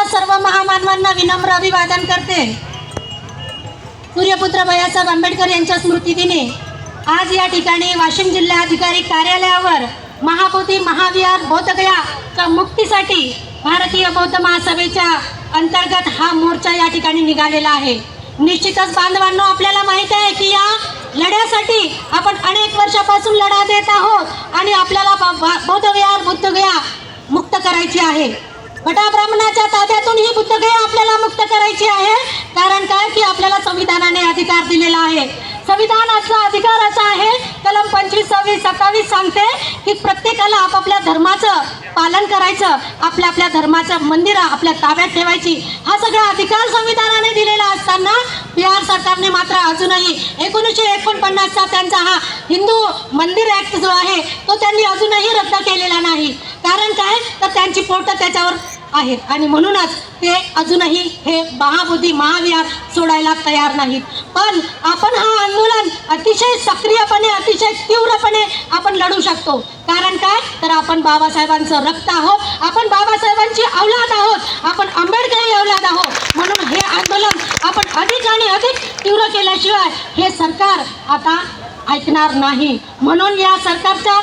माझं सर्व महामानवांना विनम्र अभिवादन करते. सूर्यपुत्र भैयासाहेब आंबेडकर यांच्या स्मृतिदिनी आज या ठिकाणी वाशिम जिल्हाधिकारी कार्यालयावर महाबोधी महाविहार बोधगया मुक्तीसाठी भारतीय बौद्ध महासभेच्या अंतर्गत हा मोर्चा या ठिकाणी निघालेला आहे. निश्चितच बांधवांनो आपल्याला माहीत आहे की या लढ्यासाठी आपण अनेक वर्षापासून लढा देत आहोत आणि आपल्याला ब- बौद्धविहार बुद्धगया मुक्त करायची आहे. भटा ब्राह्मणाच्या ताब्यातून ही पुस्तके आपल्याला मुक्त करायची आहे. कारण काय? की आपल्याला संविधानाने अधिकार दिलेला आहे. संविधानाचा अधिकार असा आहे. कलम पंचवीस सव्वीस सत्तावीस सांगते की प्रत्येकाला आपापल्या धर्माचं पालन करायचं आपल्या आपल्या धर्माचं मंदिर आपल्या ताब्यात ठेवायची. हा सगळा अधिकार संविधानाने दिलेला असताना बिहार सरकारने मात्र अजूनही एकोणीसशे एकोणपन्नासचा त्यांचा हा हिंदू मंदिर ऍक्ट जो आहे तो त्यांनी अजूनही रद्द केलेला नाही. कारण काय? तर त्यांची पोटं त्याच्यावर आहेत. आणि म्हणूनच ते अजूनही हे महाबोधी महाविहार सोडायला तयार नाहीत. पण आपण हा आंदोलन अतिशय सक्रियपणे अतिशय तीव्रपणे आपण लढू शकतो. कारण काय? तर आपण बाबासाहेबांचं रक्त आहोत. आपण बाबासाहेबांची अवलाद आहोत. आपण आंबेडकरी औलाद आहोत. म्हणून हे आंदोलन आपण अधिक आणि अधिक तीव्र केल्याशिवाय हे सरकार आता ऐकणार नाही. म्हणून या सरकारचा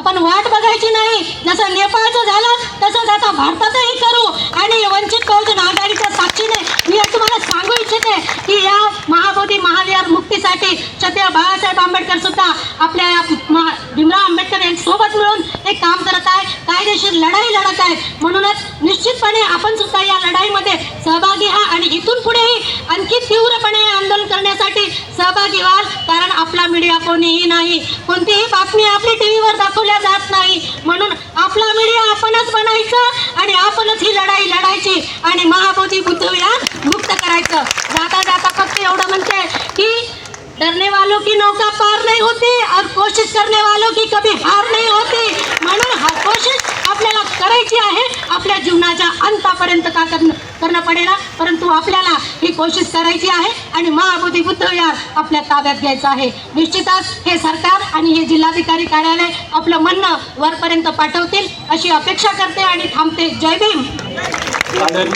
आपण वाट बघायची नाही. जसं नेपाळचं झालं तसंच आता भारतातही करू. आणि वंचित बहुजन आघाडीच्या साक्षीने मी तुम्हाला सांगू इच्छिते की या महाबोधी महाविहार मुक्तीसाठी छत्र बाळासाहेब आंबेडकर सुद्धा आपल्या या भीमराव आंबेडकर यांच्यासोबत मिळून हे काम करत आहे. कायदेशीर लढाई लढत आहेत म्हणूनच निश्चितपणे आपण सुद्धा या लढाईमध्ये सहभागी हा आणि इथून पुढेही आणखी तीव्रपणे आंदोलन करण्यासाठी सहभागी व्हाल कारण आपला मीडिया कोणीही नाही. कोणतीही बातमी आपली टी व्हीवर दाखवल्या जात नाही. म्हणून आपला मीडिया आपणच बनायचं आणि आपणच ही लढाई लढायची आणि महाबोधी बुद्धविहार मुक्त करायचं. जाता जाता फक्त एवढं म्हणते की डरने वालों की नौका पार नहीं होती और कोशिश करने वालों की कभी हार नहीं होती. म्हणून हा कोशिश आपल्याला करायची आहे आपल्या जीवनाच्या अंतापर्यंत का करणं? करणं पडेल. परंतु आपल्याला ही कोशिश करायची आहे आणि महाबोधी पुत्र या आपल्या ताब्यात घ्यायचं आहे. निश्चितच हे सरकार आणि हे जिल्हाधिकारी कार्यालय आपलं म्हणणं वरपर्यंत पाठवतील अशी अपेक्षा करते आणि थांबते. जय भीम.